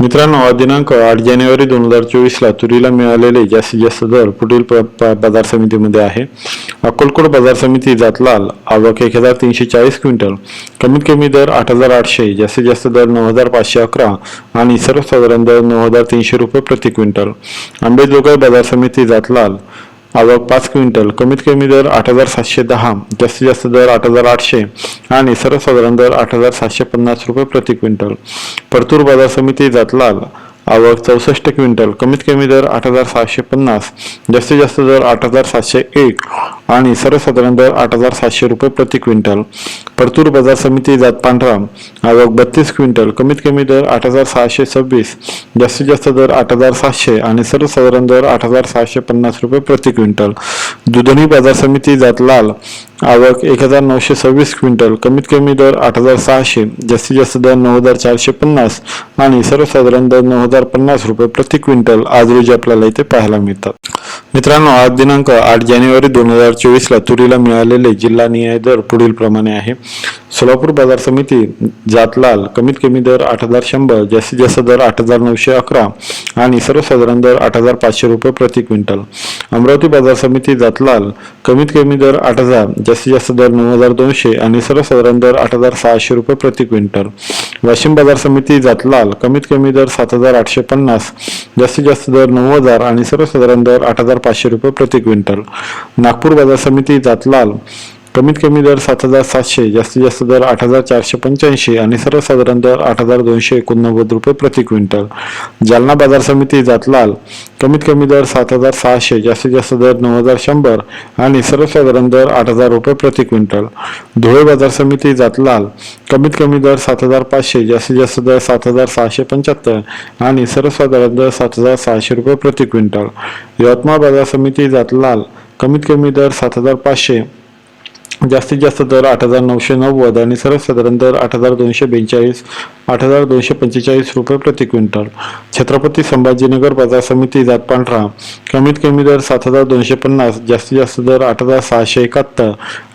मित्रांनो दिनांक आठ जानेवारी दोन हजार चोवीसला तुरीला मिळालेले जास्तीत जास्त दर पुढील प- बाजार समितीमध्ये आहे. अक्कलकोट बाजार समिती जातलाल आवक एक हजार तीनशे चाळीस क्विंटल. कमीत कमी दर आठ हजार आठशे जास्तीत जास्त दर नऊ हजार पाचशे अकरा आणि सर्वसाधारण दर नऊ हजार तीनशे रुपये प्रति क्विंटल. आंबेजोगाई बाजार समिती जातलाल आवक पाच क्विंटल कमीत कमी दर आठ हजार सातशे दहा जास्तीत जास्त दर आठ हजार आठशे आणि सर्वसाधारण दर आठ हजार सातशे पन्नास रुपये प्रति क्विंटल. परतूर बाजार समिती जातलाल. आवक चौसष्ट क्विंटल कमीत कमी दर आठ हजार सहाशे पन्नास जास्तीत जास्त दर आठ हजार सातशे एक आणि सर्वसाधारण दर आठ हजार सातशे रुपये प्रति क्विंटल. परतूर बाजार समिती जात पांढरा आवक बत्तीस क्विंटल कमीत कमी दर आठ हजार सहाशे सव्वीस जास्तीत जास्त दर आठ हजार सातशे आणि सर्वसाधारण दर आठ हजार सहाशे पन्नास रुपये प्रति क्विंटल. दुधनी बाजार समिती जात लाल आवक एक हजार नऊशे सव्वीस क्विंटल कमीत कमी दर आठ हजार सहाशे जास्तीत जास्त दर नऊ हजार चारशे पन्नास आणि सर्वसाधारण दर नऊ हजार पन्नास रुपये प्रति क्विंटल आज रोजी आपल्याला इथे पाहायला मिळतात. मित्रांनो आज दिनांक आठ जानेवारी दोन हजार चोवीसला तुरीला मिळालेले जिल्हा निहाय दर पुढील प्रमाणे आहे. सोलापूर बाजार समिती जातलाल कमीत कमी दर आठ हजार शंभर जास्तीत जास्त दर आठ हजार नऊशे अकरा आणि सर्वसाधारण दर आठ हजार पाचशे रुपये प्रति क्विंटल. अमरावती बाजार समिती जातलाल कमीत कमी दर आठ हजार जास्तीत जास्त दर नऊ हजार दोनशे आणि सर्वसाधारण दर आठ हजार सहाशे रुपये प्रति क्विंटल. वाशिम बाजार समिती जातलाल कमीत कमी दर सात हजार आठशे पन्नास जास्तीत जास्त दर नऊ हजार आणि सर्वसाधारण दर आठ हजार पाचशे रुपये प्रति क्विंटल. नागपूर बाजार समिती जातलाल कमीत कमी दर सात हजार सातशे जास्तीत जास्त दर आठ हजार चारशे पंच्याऐंशी आणि सर्वसाधारण दर आठ हजार दोनशे एकोणनव्वद रुपये प्रति क्विंटल. जालना बाजार समिती जातलाल कमीत कमी दर सात हजार सहाशे जास्तीत जास्त दर नऊ हजार शंभर आणि सर्वसाधारण दर आठ हजार रुपये प्रति क्विंटल. धुळे बाजार समिती जातलाल कमीत कमी दर सात हजार पाचशे जास्तीत जास्त दर सात हजार सहाशे पंच्याहत्तर आणि सर्वसाधारण दर सात हजार सहाशे रुपये प्रति क्विंटल. यवतमाळ बाजार समिती जातलाल कमीत कमी दर सात हजार पाचशे जास्तीत जास्त दर आठ हजार नऊशे नव्वद आणि सर्वसाधारण दर आठ हजार दोनशे बेचाळीस आठ हजार दोनशे पंचेचाळीस रुपये प्रति क्विंटल. छत्रपती संभाजीनगर बाजार समिती जात पांढरा. कमीत कमी दर सात हजार दोनशे पन्नास जास्तीत जास्त दर आठ हजार सहाशे एकाहत्तर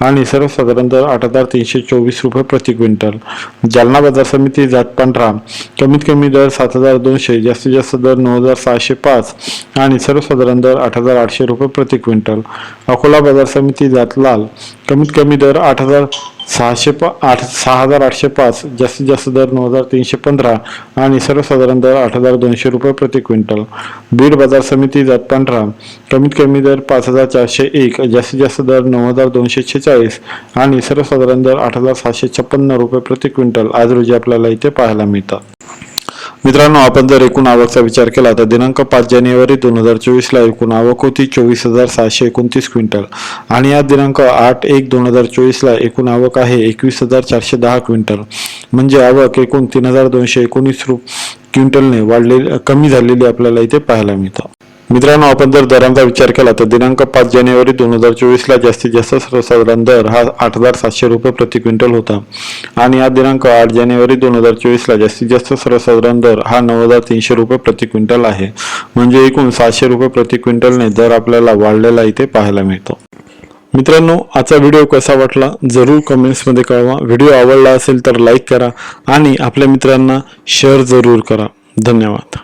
आणि सर्वसाधारण दर आठ हजार तीनशे चोवीस रुपये प्रति क्विंटल. जालना बाजार समिती जात पांढरा. कमीत कमी दर सात हजार दोनशे जास्तीत जास्त दर नऊ हजार सहाशे पाच आणि सर्वसाधारण दर आठ हजार आठशे रुपये प्रति क्विंटल. अकोला बाजार समिती जात लाल. कमीत कमी दर आठ हजार सहाशे पा आठ सहा हजार आठशे पाच जास्तीत जास्त दर नऊ हजार तीनशे पंधरा आणि सर्वसाधारण दर आठ हजार दोनशे रुपये प्रति क्विंटल. बीड बाजार समिती जात पांढरा. कमीत कमी दर पाच हजार चारशे एक जास्तीत जास्त दर नऊ हजार दोनशे छेचाळीस आणि सर्वसाधारण दर आठ हजार सहाशे छप्पन्न रुपये प्रति क्विंटल. आज रोजी आपल्याला इथे पाहायला मिळतात. मित्रांनो आपण जर एकूण आवकचा विचार केला तर दिनांक पाच जानेवारी दोन हजार चोवीसला एकूण आवक होती चोवीस हजार सहाशे एकोणतीस क्विंटल. आणि आज दिनांक आठ एक दोन हजार चोवीसला एकूण आवक आहे एकवीस हजार चारशे दहा क्विंटल. म्हणजे आवक एकूण तीन हजार दोनशे एकोणीस रु क्विंटलने वाढलेली कमी झालेली आपल्याला इथे पाहायला मिळतं. मित्रांनो आपण जर दरांचा विचार केला तर दिनांक पाच जानेवारी दोन हजार चोवीसला जास्तीत जास्त सर्वसाधारण दर हा आठ हजार सातशे रुपये प्रति क्विंटल होता. आणि हा दिनांक आठ जानेवारी दोन हजार चोवीसला जास्तीत जास्त सर्वसाधारण दर हा नऊ हजार तीनशे रुपये प्रति क्विंटल आहे. म्हणजे एकूण सातशे रुपये प्रति क्विंटलने दर आपल्याला वाढलेला इथे पाहायला मिळतो. मित्रांनो आजचा व्हिडिओ कसा वाटला जरूर कमेंट्समध्ये कळवा. व्हिडिओ आवडला असेल तर लाईक करा आणि आपल्या मित्रांना शेअर जरूर करा. धन्यवाद.